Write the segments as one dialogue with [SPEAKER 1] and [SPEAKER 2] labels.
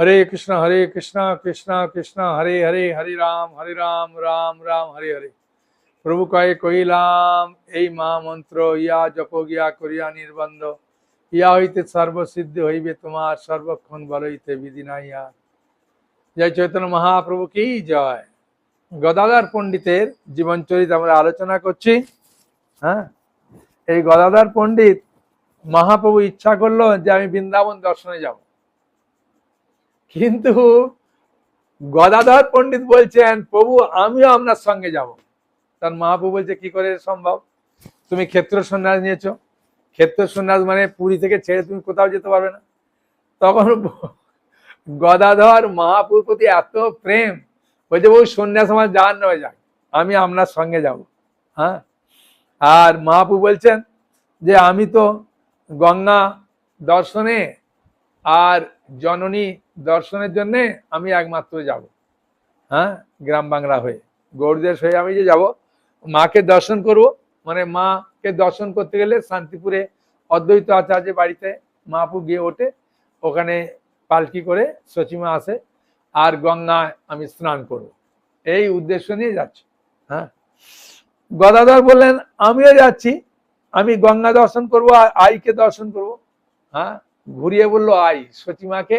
[SPEAKER 1] হরে কৃষ্ণ হরে কৃষ্ণ কৃষ্ণ কৃষ্ণ হরে হরে হরে রাম হরে রাম রাম রাম হরে হরে প্রভু কয়ে কহিলাম এই মা মন্ত্র ইয়া জপ গিয়া করিয়া নির্বন্ধ ইয়া হইতে সর্বসিদ্ধি হইবে তোমার সর্বক্ষণ বল হইতে বিধি নাই আর জয় চৈতন্য মহাপ্রভু কি জয় গদাধর পণ্ডিতের জীবন চরিত আমরা আলোচনা করছি হ্যাঁ এই গদাধর পণ্ডিত মহাপ্রভু ইচ্ছা করলো যে আমি বৃন্দাবন দর্শনে যাবো কিন্তু গদাধর পণ্ডিত বলছেন প্রভু আমিও আপনার সঙ্গে যাব তার মহাপ্রু বলছে কি করে সম্ভব তুমি ক্ষেত্র সন্ন্যাস নিয়েছো ক্ষেত্র সন্ন্যাস মানে পুরী থেকে ছেড়ে তুমি কোথাও যেতে পারবে না তখন গদাধর মহাপুর প্রতি এত প্রেম বলছে বউ সন্ন্যাস আমার যান নয় যাক আমি আপনার সঙ্গে যাব হ্যাঁ আর মহাপু বলছেন যে আমি তো গঙ্গা দর্শনে আর জননী দর্শনের জন্যে আমি একমাত্র যাব হ্যাঁ গ্রাম বাংলা হয়ে গৌরদের হয়ে আমি যে যাব মাকে দর্শন করব মানে মাকে দর্শন করতে গেলে শান্তিপুরে অদ্বৈত আচার্যের বাড়িতে মাপু গিয়ে ওঠে ওখানে পালকি করে সচিমা আসে আর গঙ্গায় আমি স্নান করব এই উদ্দেশ্য নিয়ে যাচ্ছি হ্যাঁ গদাধর বললেন আমিও যাচ্ছি আমি গঙ্গা দর্শন করব আইকে দর্শন করব হ্যাঁ ঘুরিয়ে বললো আই সচিমাকে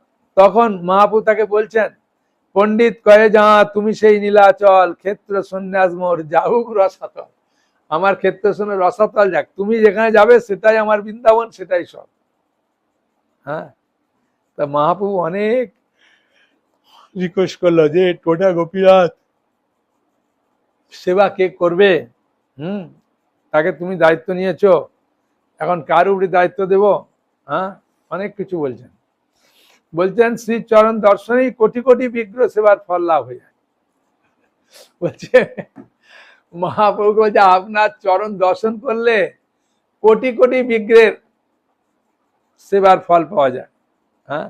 [SPEAKER 1] তখন মহাপু তাকে বলছেন পণ্ডিত কয়ে যা তুমি সেই নীলাচল ক্ষেত্র সন্ন্যাস মোর যাহুক রসাতল আমার ক্ষেত্র শুনে রসাতল যাক তুমি যেখানে যাবে সেটাই আমার বৃন্দাবন সেটাই সব হ্যাঁ তা মহাপু অনেক রিকোয়েস্ট করলো যে টোটা গোপীনাথ সেবা কে করবে হুম তাকে তুমি দায়িত্ব নিয়েছ এখন কার উপরে দায়িত্ব দেব হ্যাঁ অনেক কিছু বলছেন বলছেন শ্রী চরণ দর্শনেই কোটি কোটি বিগ্রহ সেবার ফল লাভ হয়ে যায় বলছে মহাপ্রভু বলছে আপনার চরণ দর্শন করলে কোটি কোটি বিগ্রহের সেবার ফল পাওয়া যায় হ্যাঁ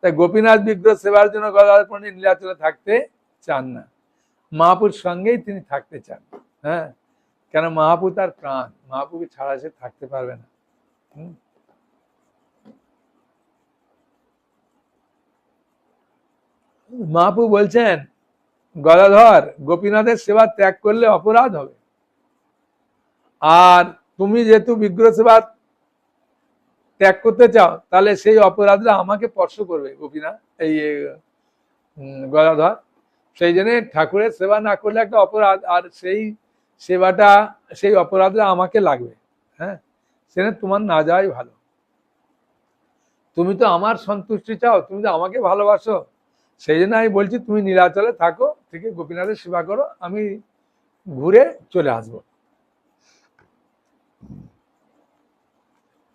[SPEAKER 1] তাই গোপীনাথ বিগ্রহ সেবার জন্য গদাধর নীলাচলে থাকতে চান না মহাপুর সঙ্গেই তিনি থাকতে চান হ্যাঁ কেন মহাপু তার প্রাণ মহাপুকে ছাড়া সে থাকতে পারবে না হুম মাহপু বলছেন গদাধর গোপীনাথের সেবা ত্যাগ করলে অপরাধ হবে আর তুমি যেহেতু বিগ্রহ সেবা ত্যাগ করতে চাও তাহলে সেই অপরাধটা আমাকে স্পর্শ করবে গোপীনাথ এই গদাধর সেই জন্য ঠাকুরের সেবা না করলে একটা অপরাধ আর সেই সেবাটা সেই অপরাধটা আমাকে লাগবে হ্যাঁ সেখানে তোমার না যাওয়াই ভালো তুমি তো আমার সন্তুষ্টি চাও তুমি তো আমাকে ভালোবাসো সেই জন্য আমি বলছি তুমি নীলাচলে থাকো থেকে গোপীনাথের সেবা করো আমি ঘুরে চলে আসব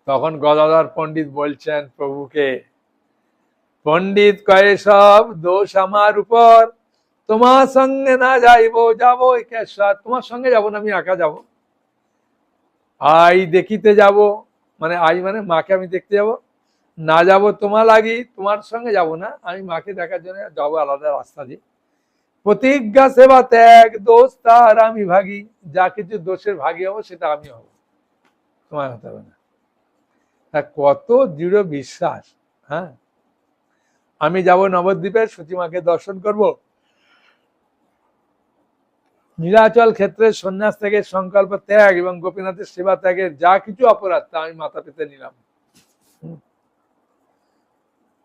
[SPEAKER 1] তখন গদাধর পণ্ডিত বলছেন প্রভুকে পণ্ডিত কয়ে সব দোষ আমার উপর তোমার সঙ্গে না যাইব যাবো একেশ্বর তোমার সঙ্গে যাব না আমি একা যাব আই দেখিতে যাব মানে আই মানে মাকে আমি দেখতে যাবো না যাব তোমার লাগি তোমার সঙ্গে যাব না আমি মাকে দেখার জন্য যাবো আলাদা রাস্তা দিয়ে প্রতিজ্ঞা সেবা ত্যাগ দোষ তার আমি ভাগি যা কিছু দোষের ভাগি হবো সেটা আমি হব তোমার হতে হবে না কত দৃঢ় বিশ্বাস হ্যাঁ আমি যাব নবদ্বীপে সতীমাকে দর্শন করব নীলাচল ক্ষেত্রে সন্ন্যাস থেকে সংকল্প ত্যাগ এবং গোপীনাথের সেবা ত্যাগের যা কিছু অপরাধ তা আমি মাথা পেতে নিলাম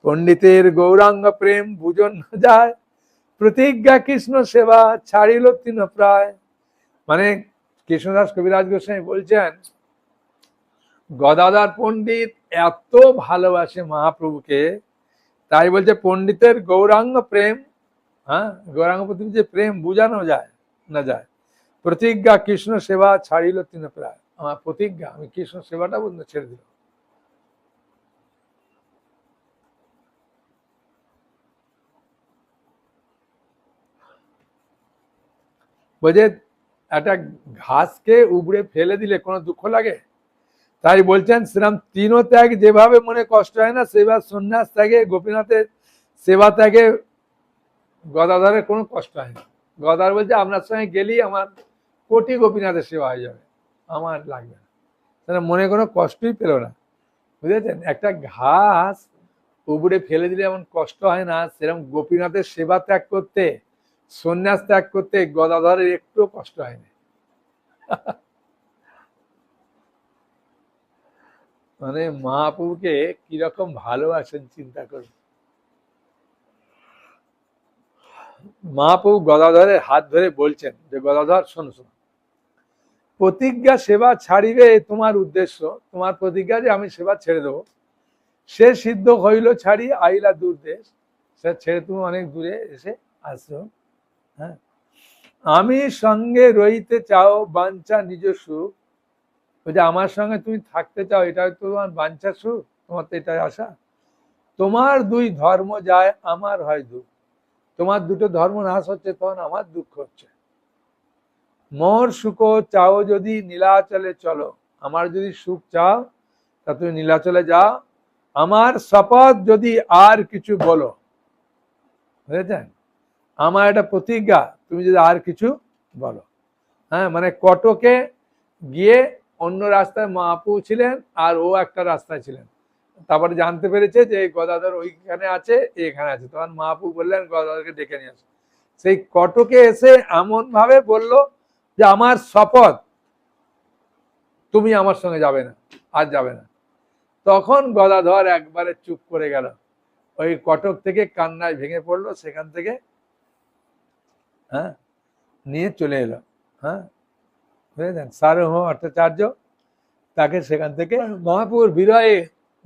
[SPEAKER 1] পণ্ডিতের গৌরাঙ্গ প্রেম ভুজন যায় প্রতিজ্ঞা কৃষ্ণ সেবা ছাড়িল তৃণ প্রায় মানে কৃষ্ণদাস কবিরাজ গোস্বামী বলছেন গদাদার পণ্ডিত এত ভালোবাসে মহাপ্রভুকে তাই বলছে পণ্ডিতের গৌরাঙ্গ প্রেম হ্যাঁ গৌরাঙ্গ প্রতি যে প্রেম বোঝানো যায় না যায় প্রতিজ্ঞা কৃষ্ণ সেবা ছাড়িল তৃণ প্রায় আমার প্রতিজ্ঞা আমি কৃষ্ণ সেবাটা ছেড়ে দিলাম ওই যে একটা ঘাসকে উবড়ে ফেলে দিলে কোনো দুঃখ লাগে তাই বলছেন শ্রীরাম তিন ত্যাগ যেভাবে মনে কষ্ট হয় না সেভাবে সন্ন্যাস ত্যাগে গোপীনাথের সেবা ত্যাগে গদাধরের কোনো কষ্ট হয় না গদার বলছে আপনার সঙ্গে গেলেই আমার কোটি গোপীনাথের সেবা হয়ে যাবে আমার লাগবে না তাহলে মনে কোনো কষ্টই পেল না বুঝেছেন একটা ঘাস উবড়ে ফেলে দিলে এমন কষ্ট হয় না সেরকম গোপীনাথের সেবা ত্যাগ করতে সন্ন্যাস ত্যাগ করতে গদাধরের একটু কষ্ট হয়নি মানে মহাপ্রভুকে কিরকম ভালোবাসেন চিন্তা করুন মহাপু গদাধরের হাত ধরে বলছেন যে গদাধর শোনো শোনো প্রতিজ্ঞা সেবা ছাড়িবে তোমার উদ্দেশ্য তোমার প্রতিজ্ঞা যে আমি সেবা ছেড়ে দেবো সে সিদ্ধ হইল ছাড়ি আইলা দূর দেশ সে ছেড়ে তুমি অনেক দূরে এসে আসছো হ্যাঁ আমি সঙ্গে রইতে চাও বাঞ্ছা নিজস্ব সুখ ওই যে আমার সঙ্গে তুমি থাকতে চাও এটা তোমার বাঞ্ছা সুখ তোমার তো এটাই আশা তোমার দুই ধর্ম যায় আমার হয় দুঃখ তোমার দুটো ধর্ম নাশ হচ্ছে তখন আমার দুঃখ হচ্ছে মোর সুখ চাও যদি নীলাচলে চলো আমার যদি সুখ চাও তা তুমি নীলাচলে যাও আমার শপথ যদি আর কিছু বলো বুঝেছেন আমার একটা প্রতিজ্ঞা তুমি যদি আর কিছু বলো হ্যাঁ মানে কটকে গিয়ে অন্য রাস্তায় মহাপু ছিলেন আর ও একটা রাস্তায় ছিলেন তারপরে জানতে পেরেছে যে গদাধর ওইখানে আছে এখানে আছে তখন মহাপু বললেন গদাধরকে ডেকে নিয়ে আসো সেই কটকে এসে এমনভাবে বলল যে আমার শপথ তুমি আমার সঙ্গে যাবে না আর যাবে না তখন গদাধর একবারে চুপ করে গেল ওই কটক থেকে কান্নায় ভেঙে পড়লো সেখান থেকে হ্যাঁ নিয়ে চলে এলো হ্যাঁ বুঝেছেন সারহ ভট্টাচার্য তাকে সেখান থেকে মহাপুর বিরয়ে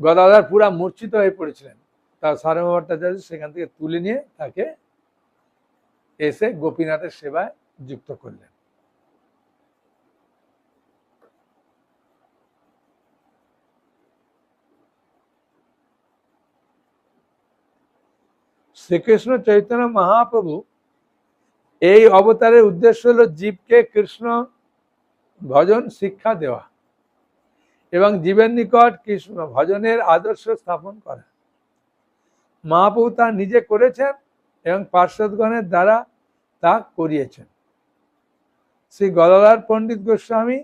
[SPEAKER 1] গদাধার পুরা মূর্ছিত হয়ে পড়েছিলেন তার সারহ ভট্টাচার্য সেখান থেকে তুলে নিয়ে তাকে এসে গোপীনাথের সেবায় যুক্ত করলেন শ্রীকৃষ্ণ চৈতন্য মহাপ্রভু এই অবতারের উদ্দেশ্য হলো জীবকে কৃষ্ণ ভজন শিক্ষা দেওয়া এবং জীবের নিকট কৃষ্ণ ভজনের আদর্শ স্থাপন করা মহাপ্রভু তা নিজে করেছেন এবং পার্শ্বদগণের দ্বারা তা করিয়েছেন শ্রী গদাধর পণ্ডিত গোস্বামী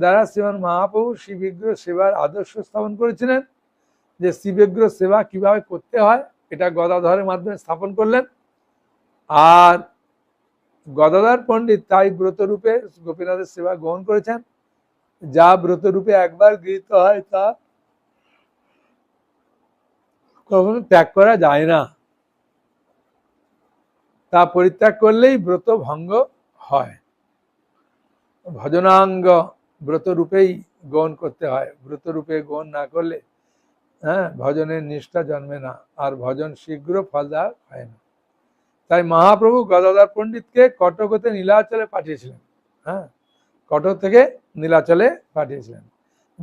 [SPEAKER 1] দ্বারা শ্রীমান মহাপ্রভু বিগ্রহ সেবার আদর্শ স্থাপন করেছিলেন যে বিগ্রহ সেবা কিভাবে করতে হয় এটা গদাধরের মাধ্যমে স্থাপন করলেন আর গদাধর পণ্ডিত তাই ব্রতরূপে গোপীনাথের সেবা গ্রহণ করেছেন যা ব্রতরূপে একবার গৃহীত হয় তা কখনো ত্যাগ করা যায় না তা পরিত্যাগ করলেই ব্রত ভঙ্গ হয় ভজনাঙ্গ ব্রতরূপেই গ্রহণ করতে হয় ব্রতরূপে গ্রহণ না করলে হ্যাঁ ভজনের নিষ্ঠা জন্মে না আর ভজন শীঘ্র ফলদায়ক হয় না তাই মহাপ্রভু গদাধর পণ্ডিতকে কটক হতে নীলাচলে পাঠিয়েছিলেন হ্যাঁ কটক থেকে নীলাচলে পাঠিয়েছিলেন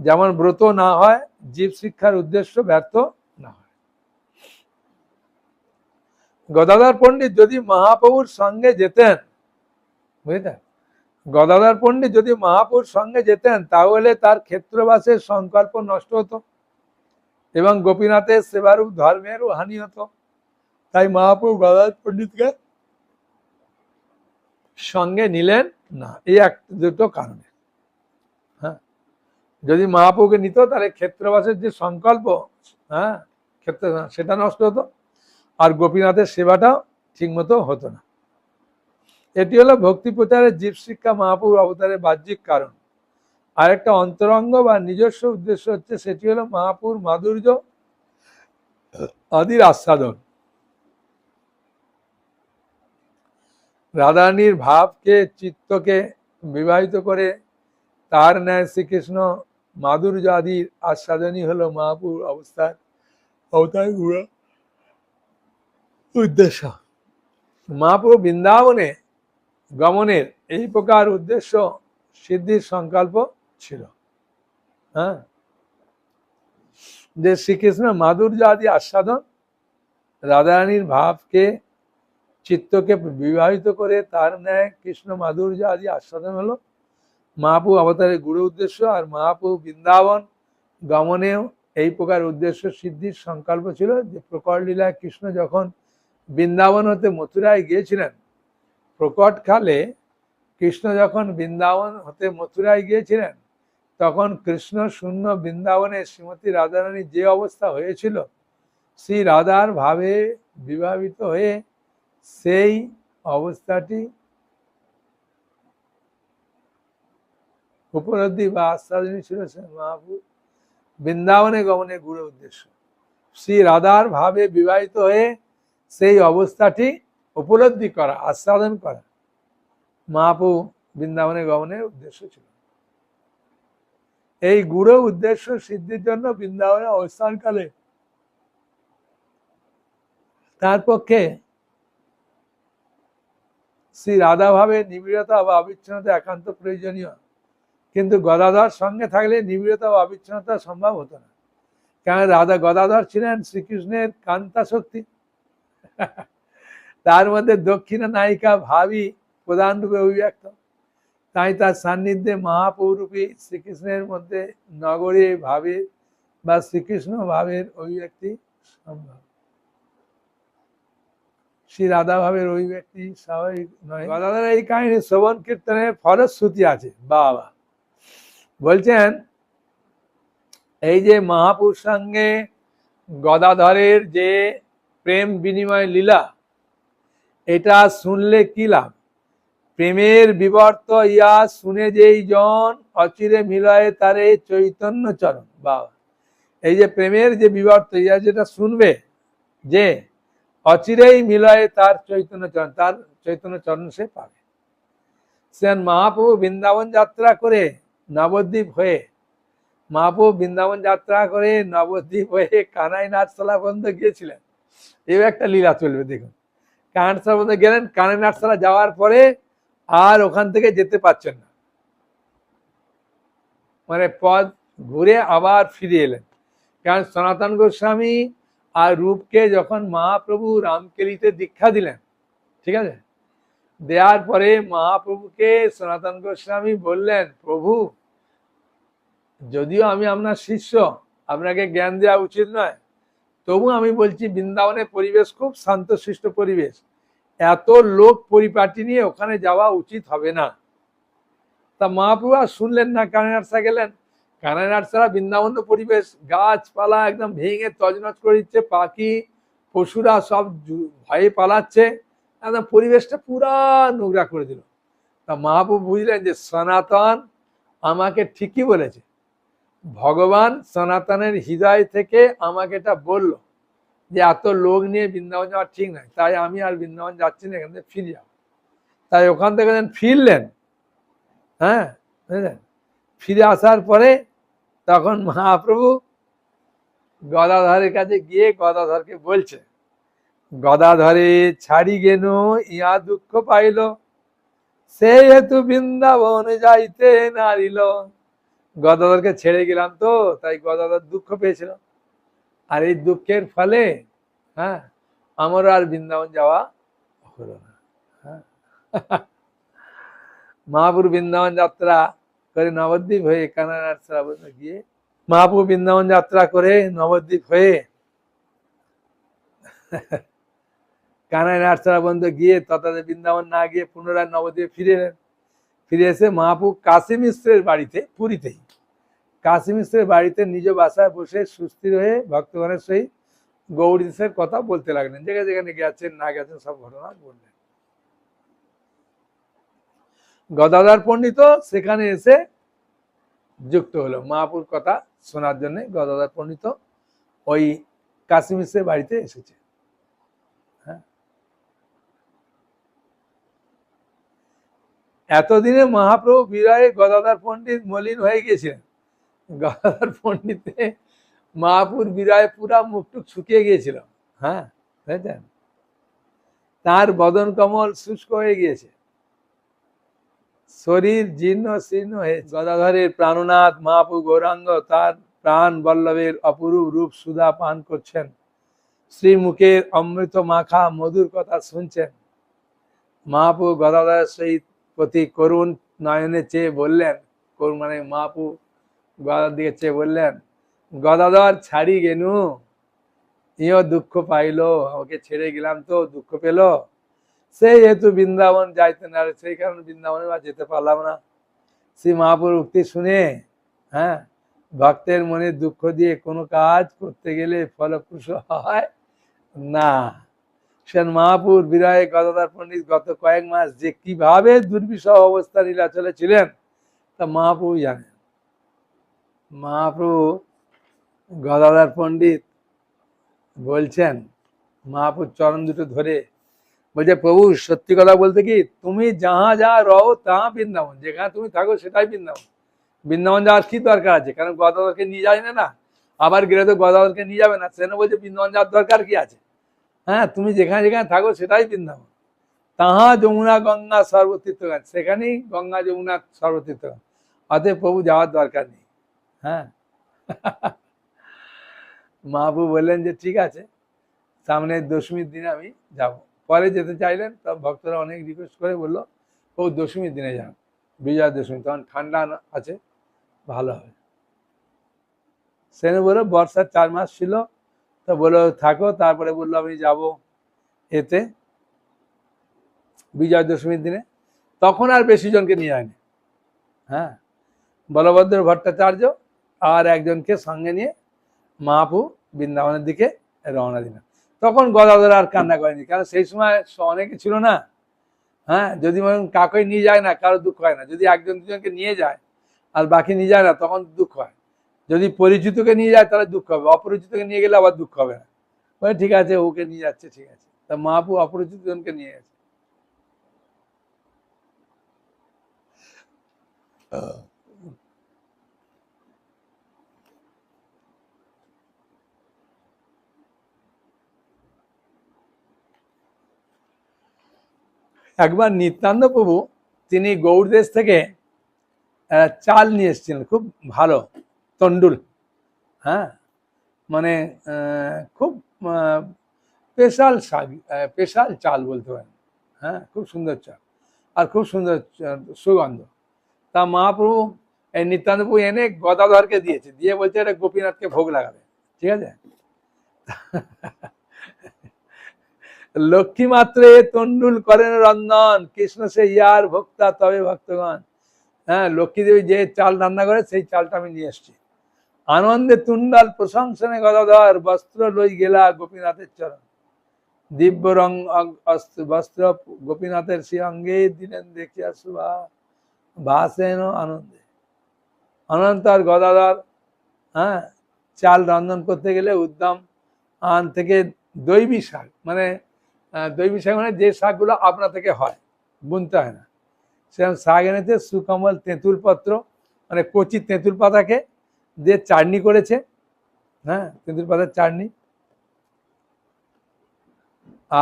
[SPEAKER 1] যেমন ব্রত না হয় জীব শিক্ষার উদ্দেশ্য ব্যর্থ না হয় গদাধর পণ্ডিত যদি মহাপ্রভুর সঙ্গে যেতেন বুঝলেন গদাধর পণ্ডিত যদি মহাপুর সঙ্গে যেতেন তাহলে তার ক্ষেত্রবাসের সংকল্প নষ্ট হতো এবং গোপীনাথের সেবারূপ ধর্মেরও হানি হতো তাই মহাপ্রভু গদাধর পণ্ডিতকে সঙ্গে নিলেন না এই এক দুটো কারণে হ্যাঁ যদি মহাপ্রুকে নিত তাহলে ক্ষেত্রবাসের যে সংকল্প হ্যাঁ ক্ষেত্র সেটা নষ্ট হতো আর গোপীনাথের সেবাটাও ঠিকমতো হতো না এটি হলো ভক্তি প্রচারের জীব শিক্ষা মহাপুর অবতারের বাহ্যিক কারণ আরেকটা অন্তরঙ্গ বা নিজস্ব উদ্দেশ্য হচ্ছে সেটি হলো মহাপুর মাধুর্য আদির আস্বাদন রাধানীর ভাবকে চিত্তকে বিবাহিত করে তার ন্যায় শ্রীকৃষ্ণ মাধুর্য আদির আস্বাদনী হলো মহাপুর অবস্থার অবতার গুড়া উদ্দেশ্য মহাপুর বৃন্দাবনে গমনের এই প্রকার উদ্দেশ্য সিদ্ধির সংকল্প ছিল হ্যাঁ যে শ্রীকৃষ্ণ মাধুর্য আদি আস্বাদন রাধারানীর ভাবকে চিত্তকে বিবাহিত করে তার ন্যায় কৃষ্ণ মাধুর্য আদি আস্বাদন হলো মহাপু অবতারের গুরু উদ্দেশ্য আর মহাপু বৃন্দাবন গমনেও এই প্রকার উদ্দেশ্য সিদ্ধির সংকল্প ছিল যে প্রকট লীলায় কৃষ্ণ যখন বৃন্দাবন হতে মথুরায় গিয়েছিলেন প্রকট খালে কৃষ্ণ যখন বৃন্দাবন হতে মথুরায় গিয়েছিলেন তখন কৃষ্ণ শূন্য বৃন্দাবনে শ্রীমতী রাধারানীর যে অবস্থা হয়েছিল শ্রী রাধার ভাবে বিবাহিত হয়ে সেই অবস্থাটি উপলব্ধি বা যিনি ছিল মহাপুর বৃন্দাবনে গমনের গুরু উদ্দেশ্য শ্রী রাধার ভাবে বিবাহিত হয়ে সেই অবস্থাটি উপলব্ধি করা আস্বাদন করা মহাপু বৃন্দাবনে গমনের উদ্দেশ্য ছিল এই গুরু উদ্দেশ্য সিদ্ধির জন্য বৃন্দাবনে অবস্থানকালে তার পক্ষে শ্রী রাধাভাবে নিবিড়তা বা অবিচ্ছিন্নতা একান্ত প্রয়োজনীয় কিন্তু গদাধর সঙ্গে থাকলে নিবিড়তা বা অবিচ্ছিন্নতা সম্ভব হতো না কেন রাধা গদাধর ছিলেন শ্রীকৃষ্ণের কান্তা শক্তি তার মধ্যে দক্ষিণা নায়িকা ভাবি প্রধানরূপে অভিব্যক্ত তাই তার সান্নিধ্যে মহাপৌরূপী শ্রীকৃষ্ণের মধ্যে নগরে ভাবের বা শ্রীকৃষ্ণ ভাবের অভিব্যক্তি সম্ভব রাধা রাধাভাবের অভিব্যক্তি স্বাভাবিক নয় রাধার এই কাহিনী শ্রবণ কীর্তনের ফলশ্রুতি আছে বাবা বলছেন এই যে মহাপুরুষ সঙ্গে গদাধরের যে প্রেম বিনিময় লীলা এটা শুনলে কি লাভ প্রেমের বিবর্ত ইয়া শুনে যেই জন অচিরে মিলয়ে তারে চৈতন্য চরণ বাবা এই যে প্রেমের যে বিবর্ত ইয়া যেটা শুনবে যে অচিরেই মিলয়ে তার চৈতন্য চরণ তার চৈতন্য চরণ সে পাবে সেন মহাপ্রভু বৃন্দাবন যাত্রা করে নবদ্বীপ হয়ে মহাপ্রভু বৃন্দাবন যাত্রা করে নবদ্বীপ হয়ে কানাই নাটশালা পর্যন্ত গিয়েছিলেন এও একটা লীলা চলবে দেখুন কানাটশালা পর্যন্ত গেলেন কানাই নাটশালা যাওয়ার পরে আর ওখান থেকে যেতে পারছেন না মানে পথ ঘুরে আবার ফিরে এলেন কারণ সনাতন গোস্বামী আর রূপকে যখন মহাপ্রভু রামকেলিতে দীক্ষা দিলেন ঠিক আছে দেওয়ার পরে মহাপ্রভুকে সনাতন গোস্বামী বললেন প্রভু যদিও আমি আপনার শিষ্য আপনাকে জ্ঞান দেওয়া উচিত নয় তবু আমি বলছি বৃন্দাবনের পরিবেশ খুব শান্তশিষ্ট পরিবেশ এত লোক পরিপাটি নিয়ে ওখানে যাওয়া উচিত হবে না তা মহাপ্রভু আর শুনলেন না আসা গেলেন কানাডার ছাড়া বৃন্দাবন পরিবেশ গাছপালা একদম ভেঙে তজনজ করে দিচ্ছে পাখি পশুরা সব ভয়ে পালাচ্ছে একদম পরিবেশটা পুরা নোংরা করে দিল তা মহাপ্রভু বুঝলেন যে সনাতন আমাকে ঠিকই বলেছে ভগবান সনাতনের হৃদয় থেকে আমাকে এটা বলল যে এত লোক নিয়ে বৃন্দাবন যাওয়া ঠিক নয় তাই আমি আর বৃন্দাবন যাচ্ছি না এখান থেকে ফিরে যাব তাই ওখান থেকে ফিরলেন হ্যাঁ বুঝলেন ফিরে আসার পরে তখন মহাপ্রভু গদাধরের কাছে গিয়ে গদাধরকে বলছে গদাধরে ছাড়ি গেন ইয়া দুঃখ পাইল সেই হেতু বৃন্দাবনে যাইতে নারিল গদাধরকে ছেড়ে গেলাম তো তাই গদাধর দুঃখ পেয়েছিল আর এই দুঃখের ফলে হ্যাঁ আমারও আর বৃন্দাবন যাওয়া হলো না হ্যাঁ মহাপুর বৃন্দাবন যাত্রা করে নবদ্বীপ হয়ে কানাডার শ্রাবণে গিয়ে মহাপ্রভু বৃন্দাবন যাত্রা করে নবদ্বীপ হয়ে কানায় বন্ধ গিয়ে তথাতে বৃন্দাবন না গিয়ে পুনরায় নবদ্বীপে ফিরে এলেন ফিরে এসে মহাপু কাশী মিশ্রের বাড়িতে পুরীতেই কাশী মিশ্রের বাড়িতে নিজ বাসায় বসে সুস্থির হয়ে ভক্তগণের সহিত গৌরীশের কথা বলতে লাগলেন যেখানে যেখানে গেছেন না গেছেন সব ঘটনা বললেন গদাধর পণ্ডিত সেখানে এসে যুক্ত হলো মহাপুর কথা শোনার জন্য গদাধর পণ্ডিত ওই কাশিম বাড়িতে এসেছে হ্যাঁ। এতদিনে মহাপ্রভু বিরয়ে গদাধর পণ্ডিত মলিন হয়ে গেছিলেন গদাধর পণ্ডিতে মহাপুর বিরয়ে পুরা মুখটুক শুকিয়ে গিয়েছিল হ্যাঁ বুঝেছেন তার বদন কমল শুষ্ক হয়ে গিয়েছে শরীর জীর্ণ শীর্ণ হয়ে গদাধরের প্রাণনাথ মাপু গৌরাঙ্গ তার প্রাণ বল্লভের অপরূপ রূপ সুধা পান করছেন শ্রী মুখের অমৃত মাখা মধুর কথা শুনছেন মাপু গদাধরের সহিত প্রতি করুণ নয়নে চেয়ে বললেন করুণ মানে মাপু গদার দিকে চেয়ে বললেন গদাধর ছাড়ি গেনু ইও দুঃখ পাইল আমাকে ছেড়ে গেলাম তো দুঃখ পেলো সেই যেহেতু বৃন্দাবন যাইতে না সেই কারণে বৃন্দাবনে বা যেতে পারলাম না শ্রী মহাপুর উক্তি শুনে হ্যাঁ ভক্তের মনে দুঃখ দিয়ে কোনো কাজ করতে গেলে ফলপ্রসূ হয় না সেন মহাপুর বিরয়ে গদাদার পণ্ডিত গত কয়েক মাস যে কিভাবে দুর্বিষহ অবস্থা নীলাচলে ছিলেন তা মহাপ্রভু জানেন মহাপ্রভু গদাদার পণ্ডিত বলছেন মহাপুর চরণ দুটো ধরে বলছে প্রভু সত্যি কথা বলতে কি তুমি যাহা যা রও তা বৃন্দাবন যেখানে তুমি থাকো সেটাই বৃন্দাবন বৃন্দাবন যাওয়ার কি দরকার আছে কারণ গদাধরকে নিয়ে যায় না না আবার গেলে তো গদাধরকে নিয়ে যাবে না সেন বলছে বৃন্দাবন যাওয়ার দরকার কি আছে হ্যাঁ তুমি যেখানে যেখানে থাকো সেটাই বৃন্দাবন তাহা যমুনা গঙ্গা সর্বতীর্থ গান সেখানেই গঙ্গা যমুনা গান অতএব প্রভু যাওয়ার দরকার নেই হ্যাঁ মাহবু বললেন যে ঠিক আছে সামনের দশমীর দিন আমি যাবো পরে যেতে চাইলেন তখন ভক্তরা অনেক রিকোয়েস্ট করে বললো ও দশমীর দিনে যান বিজয়া দশমী তখন ঠান্ডা আছে ভালো হবে সেনে বললো বর্ষার চার মাস ছিল তো বললো থাকো তারপরে বললো আমি যাব এতে বিজয়া দশমীর দিনে তখন আর বেশি জনকে নিয়ে আনে হ্যাঁ বলভদ্র ভট্টাচার্য আর একজনকে সঙ্গে নিয়ে মাপু বৃন্দাবনের দিকে রওনা দিলাম তখন গলা ধরে আর কান্না করেনি কারণ সেই সময় অনেকে ছিল না হ্যাঁ যদি কাকে নিয়ে যায় না কারো দুঃখ হয় না যদি একজন দুজনকে নিয়ে যায় আর বাকি নিয়ে যায় না তখন দুঃখ হয় যদি পরিচিতকে নিয়ে যায় তাহলে দুঃখ হবে অপরিচিতকে নিয়ে গেলে আবার দুঃখ হবে না বলে ঠিক আছে ওকে নিয়ে যাচ্ছে ঠিক আছে তা মাপু অপরিচিত জনকে নিয়ে গেছে একবার নিত্যান্ত প্রভু তিনি গৌরদেশ থেকে চাল নিয়ে এসেছিলেন খুব ভালো তন্ডুল হ্যাঁ মানে খুব স্পেশাল শাক স্পেশাল চাল বলতে পারেন হ্যাঁ খুব সুন্দর চাল আর খুব সুন্দর সুগন্ধ তা মহাপ্রভু এই নিত্যান্তপু এনে গদাধরকে দিয়েছে দিয়ে বলছে এটা গোপীনাথকে ভোগ লাগাবে ঠিক আছে লক্ষ্মী মাত্রে তন্ডুল করেন রন্ধন কৃষ্ণ সে ইয়ার ভক্তা তবে ভক্তগণ হ্যাঁ লক্ষ্মী দেবী যে চাল রান্না করে সেই চালটা আমি নিয়ে এসছি আনন্দে তুন্ডাল প্রশংসনে গদাধর বস্ত্র লই গেলা গোপীনাথের চরণ দিব্য রং বস্ত্র গোপীনাথের সে অঙ্গে দিলেন দেখিয়া শুভা ভাসেন আনন্দে অনন্তর গদাধর হ্যাঁ চাল রন্ধন করতে গেলে উদ্যম আন থেকে দৈবী শাক মানে দৈবী মানে যে শাকগুলো আপনা থেকে হয় বুনতে হয় না সেরকম শাক এনেছে সুকমল তেঁতুল পত্র মানে কচি তেঁতুল পাতাকে দিয়ে চাটনি করেছে হ্যাঁ তেঁতুল পাতার চাটনি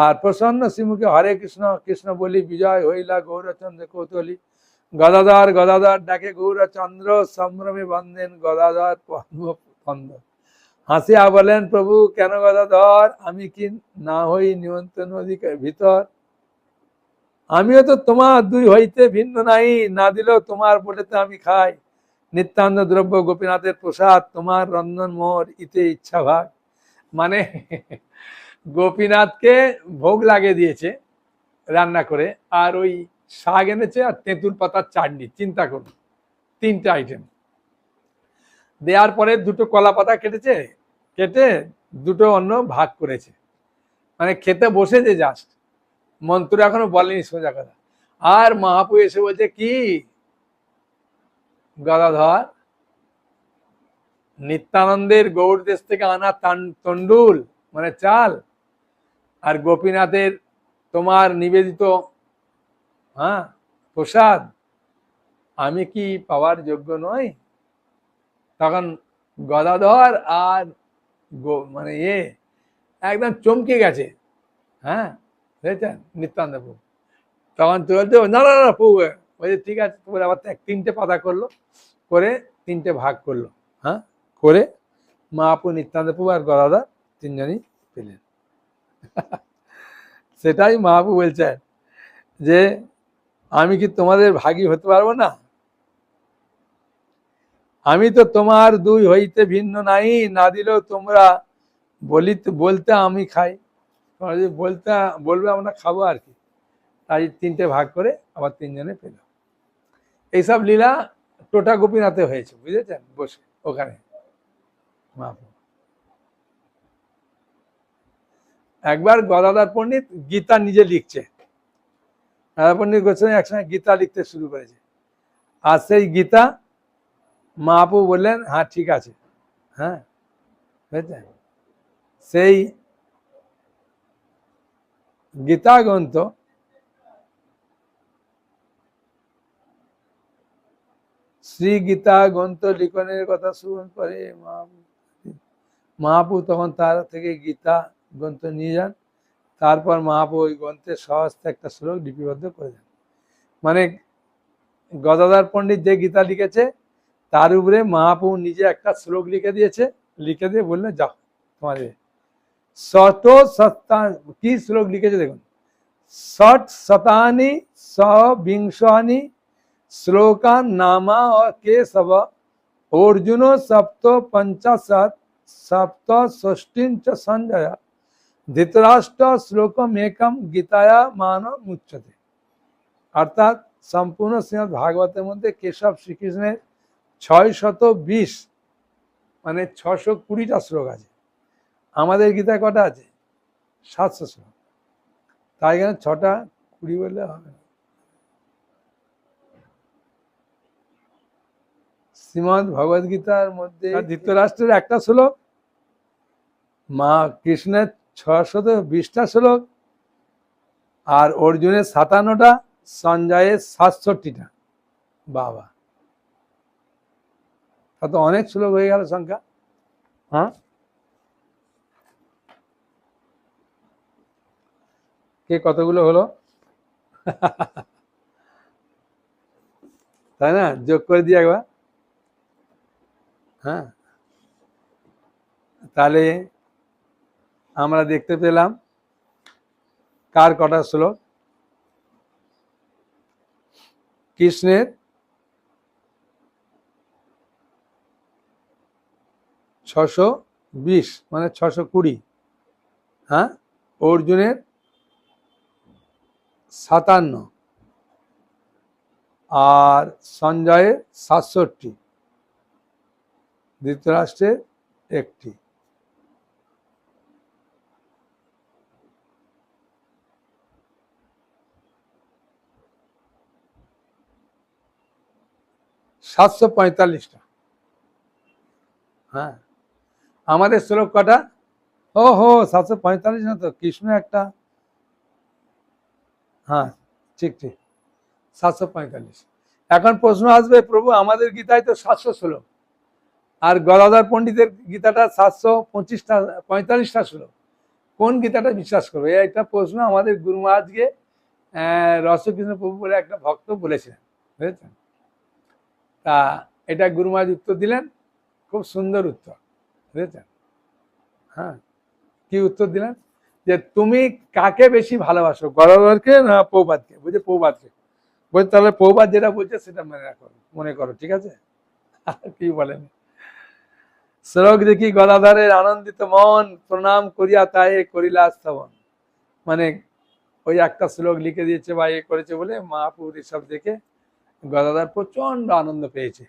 [SPEAKER 1] আর প্রসন্ন শ্রীমুখে হরে কৃষ্ণ কৃষ্ণ বলি বিজয় হইলা গৌরচন্দ্র কৌতলী গদাধর গদাধর ডাকে গৌরচন্দ্র সম্ভ্রমে বন্ধেন গদাধর পদ্ম হাসিয়া বলেন প্রভু কেন কথা ধর আমি কি না হই নিমন্ত্রণ অধিকার ভিতর আমিও তো তোমার দুই হইতে ভিন্ন নাই না দিলেও তোমার বলে আমি খাই নিত্যান্ত দ্রব্য গোপীনাথের প্রসাদ তোমার রন্ধন মোর ইতে ইচ্ছা ভাগ মানে গোপীনাথকে ভোগ লাগিয়ে দিয়েছে রান্না করে আর ওই শাক এনেছে আর তেঁতুল পাতার চাটনি চিন্তা করুন তিনটা আইটেম দেওয়ার পরে দুটো কলা পাতা কেটেছে কেটে দুটো অন্য ভাগ করেছে মানে খেতে বসেছে জাস্ট মন্ত্র এখনো বলেনি সোজা কথা আর মহাপু এসে বলছে কি গদাধর নিত্যানন্দের গৌর দেশ থেকে আনা তান তন্ডুল মানে চাল আর গোপীনাথের তোমার নিবেদিত হ্যাঁ প্রসাদ আমি কি পাওয়ার যোগ্য নয় তখন গদাধর আর মানে ইয়ে একদম চমকে গেছে হ্যাঁ বুঝেছেন নিত্যান্ত প্রভু তখন চলতে না না না প্রভু বলছে ঠিক আছে তোমার আবার তিনটে পাতা করলো করে তিনটে ভাগ করলো হ্যাঁ করে মা আপু নিত্যান্ত প্রভু আর গদাধর তিনজনই পেলেন সেটাই মা আপু বলছেন যে আমি কি তোমাদের ভাগী হতে পারবো না আমি তো তোমার দুই হইতে ভিন্ন নাই না দিলেও তোমরা বলিতে বলতে আমি খাই তোমরা যদি বলতে বলবে আমরা খাবো আর কি তাই তিনটে ভাগ করে আবার তিনজনে পেল এইসব লীলা টোটা গোপীনাথে হয়েছে বুঝেছেন বসে ওখানে একবার গদাদার পণ্ডিত গীতা নিজে লিখছে গদাদার পণ্ডিত গোস্বামী একসঙ্গে গীতা লিখতে শুরু করেছে আর সেই গীতা মা আপু বললেন হ্যাঁ ঠিক আছে হ্যাঁ বুঝলেন সেই গীতা গ্রন্থ শ্রী গীতা গ্রন্থ লিখনের কথা শুনুন করে মহাপু তখন তার থেকে গীতা গ্রন্থ নিয়ে যান তারপর মহাপু ওই গ্রন্থের সহস্তে একটা শ্লোক লিপিবদ্ধ করে যান মানে গদাদার পণ্ডিত যে গীতা লিখেছে तरह महापू निजे एक श्लोक लिखे दिए लिखे दिए बोलने जाओ तुम्हारे शत सतान कि श्लोक लिखे देखो शत शतानी सविंशानी श्लोका नामा के सब अर्जुन सप्त पंचाशत सप्त षष्टी संजय धृतराष्ट्र श्लोकमेकम गीताया मान मुच्छते अर्थात सम्पूर्ण श्रीमद भागवत मध्य केशव श्रीकृष्ण ছয় বিশ মানে ছশো কুড়িটা শ্লোক আছে আমাদের গীতায় কটা আছে সাতশো শ্লোক তাই কেন ছটা কুড়ি বললে হবে না শ্রীমদ ভগবদ গীতার মধ্যে ধৃতরাষ্ট্রের একটা শ্লোক মা কৃষ্ণের ছশত বিশটা শ্লোক আর অর্জুনের সাতান্নটা সঞ্জয়ের সাতষট্টিটা বাবা কত অনেক শ্লোক হয়ে গেল সংখ্যা হ্যাঁ কে কতগুলো হলো তাই না যোগ করে দিয়ে একবার হ্যাঁ তাহলে আমরা দেখতে পেলাম কার কটা শ্লোক কৃষ্ণের ছশো বিশ মানে ছশো কুড়ি হ্যাঁ অর্জুনের সাতান্ন আর সঞ্জয়ের সাতষট্টি ধৃতরাষ্ট্রের একটি সাতশো পঁয়তাল্লিশটা হ্যাঁ আমাদের শ্লোক কটা ও হো সাতশো পঁয়তাল্লিশ না তো কৃষ্ণ একটা হ্যাঁ ঠিক ঠিক সাতশো পঁয়তাল্লিশ এখন প্রশ্ন আসবে প্রভু আমাদের গীতায় তো সাতশো শ্লোক আর গদাধর পণ্ডিতের গীতাটা সাতশো পঁচিশটা পঁয়তাল্লিশটা শ্লোক কোন গীতাটা বিশ্বাস করবো এই একটা প্রশ্ন আমাদের গুরু মহাজকে রসকৃষ্ণ প্রভু বলে একটা ভক্ত বলেছিলেন বুঝেছেন তা এটা গুরু মহাজ উত্তর দিলেন খুব সুন্দর উত্তর বুঝেছেন হ্যাঁ কি উত্তর দিলেন যে তুমি কাকে বেশি ভালোবাসো গরবারকে না পৌবাদকে বুঝে পৌবাদকে বলছে তাহলে পৌবাদ যেটা বলছে সেটা মনে রাখো মনে করো ঠিক আছে কি বলেন শ্লোক দেখি গদাধারের আনন্দিত মন প্রণাম করিয়া তাই করিলা স্তবন মানে ওই একটা শ্লোক লিখে দিয়েছে বা এ করেছে বলে মহাপুর এসব দেখে গদাধার প্রচন্ড আনন্দ পেয়েছে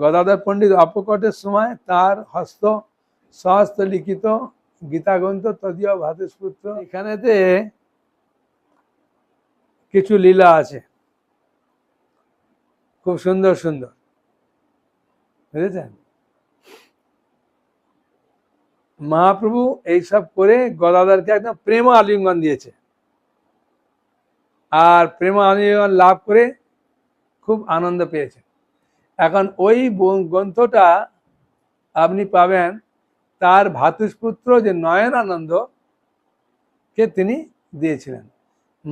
[SPEAKER 1] গদাধর পণ্ডিত অপকটের সময় তার হস্ত সহস্ত লিখিত গীতাগ্রন্থ তদীয় ভাতুষপুত্র এখানেতে কিছু লীলা আছে খুব সুন্দর সুন্দর বুঝেছেন মহাপ্রভু এইসব করে গদাদারকে একদম প্রেম আলিঙ্গন দিয়েছে আর প্রেম আলিঙ্গন লাভ করে খুব আনন্দ পেয়েছে এখন ওই গ্রন্থটা আপনি পাবেন তার ভাতুষপুত্র যে নয়নানন্দকে তিনি দিয়েছিলেন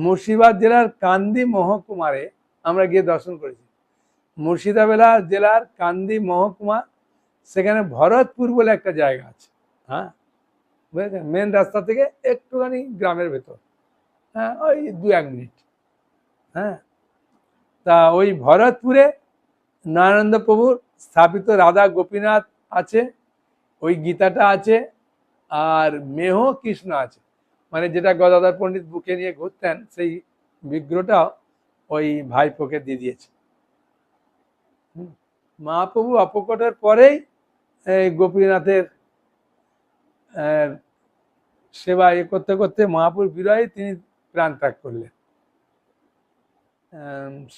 [SPEAKER 1] মুর্শিদাবাদ জেলার কান্দি মহকুমারে আমরা গিয়ে দর্শন করেছি মুর্শিদাবেলা জেলার কান্দি মহকুমা সেখানে ভরতপুর বলে একটা জায়গা আছে হ্যাঁ বুঝেছেন মেন রাস্তা থেকে একটুখানি গ্রামের ভেতর হ্যাঁ ওই দু এক মিনিট হ্যাঁ তা ওই ভরতপুরে নারায়ণানন্দ প্রভুর স্থাপিত রাধা গোপীনাথ আছে ওই গীতাটা আছে আর মেহ কৃষ্ণ আছে মানে যেটা গদাধর পণ্ডিত বুকে নিয়ে ঘুরতেন সেই বিগ্রহটাও ওই ভাইপোকে দিয়ে দিয়েছে মহাপ্রভু অপকটের পরেই গোপীনাথের সেবা এ করতে করতে মহাপুর বিরয়ে তিনি প্রাণ ত্যাগ করলেন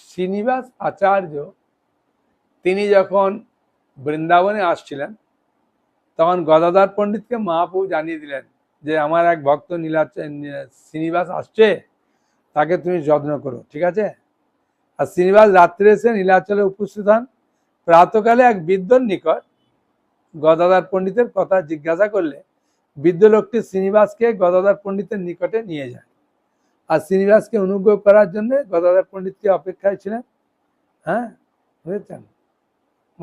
[SPEAKER 1] শ্রীনিবাস আচার্য তিনি যখন বৃন্দাবনে আসছিলেন তখন গদাধর পণ্ডিতকে মহাপু জানিয়ে দিলেন যে আমার এক ভক্ত নীলা শ্রীনিবাস আসছে তাকে তুমি যত্ন করো ঠিক আছে আর শ্রীনিবাস রাত্রে এসে নীলাচলে উপস্থিত হন প্রাতকালে এক বৃদ্ধর নিকট গদাদার পণ্ডিতের কথা জিজ্ঞাসা করলে বৃদ্ধ লোকটি শ্রীনিবাসকে গদাদার পণ্ডিতের নিকটে নিয়ে যায় আর শ্রীনিবাসকে অনুগ্রহ করার জন্য গদাদার পণ্ডিতকে অপেক্ষায় ছিলেন হ্যাঁ বুঝেছেন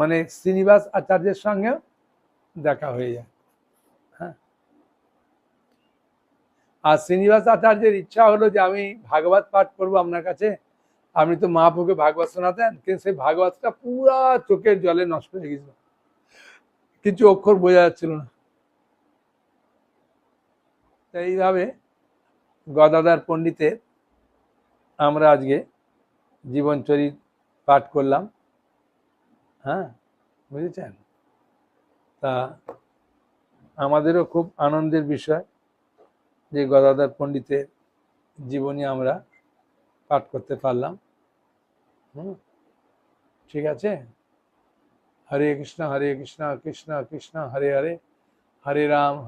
[SPEAKER 1] মানে শ্রীনিবাস আচার্যের সঙ্গে দেখা হয়ে যায় হ্যাঁ আর শ্রীনিবাস আচার্যের ইচ্ছা হলো যে আমি ভাগবত পাঠ করব আপনার কাছে আপনি তো মা মহাপ্রভুকে ভাগবত শোনাতেন কিন্তু সেই ভাগবতটা পুরো চোখের জলে নষ্ট হয়ে গেছিল কিছু অক্ষর বোঝা যাচ্ছিল না এইভাবে গদাদার পণ্ডিতের আমরা আজকে জীবনচরিত পাঠ করলাম হ্যাঁ বুঝেছেন তা আমাদেরও খুব আনন্দের বিষয় যে গদাধর পণ্ডিতের জীবনী আমরা পাঠ করতে পারলাম হুম ঠিক আছে হরে কৃষ্ণ হরে কৃষ্ণ কৃষ্ণ কৃষ্ণ হরে হরে হরে রাম